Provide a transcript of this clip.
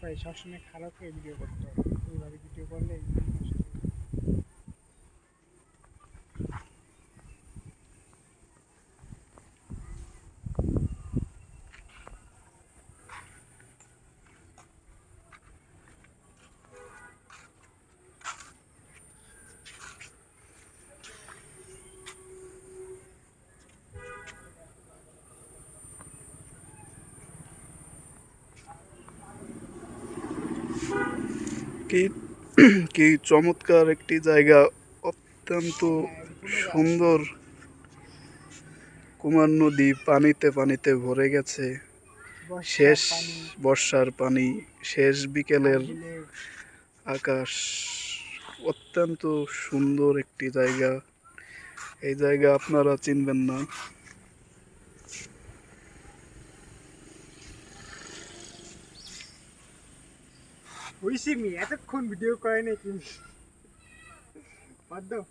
ভাই সবসময় খারাপ হয়ে ভিডিও করতে হবে। এইভাবে ভিডিও করলে কি কি চমৎকার একটি জায়গা, অত্যন্ত সুন্দর। কুমার নদী পানিতে পানিতে ভরে গেছে। শেষ বর্ষার পানি, শেষ বিকেলের আকাশ। অত্যন্ত সুন্দর একটি জায়গা। এই জায়গা আপনারা চিনবেন না। হইছে মি এতক্ষণ ভিডিও করে নাকি বাদ দাও।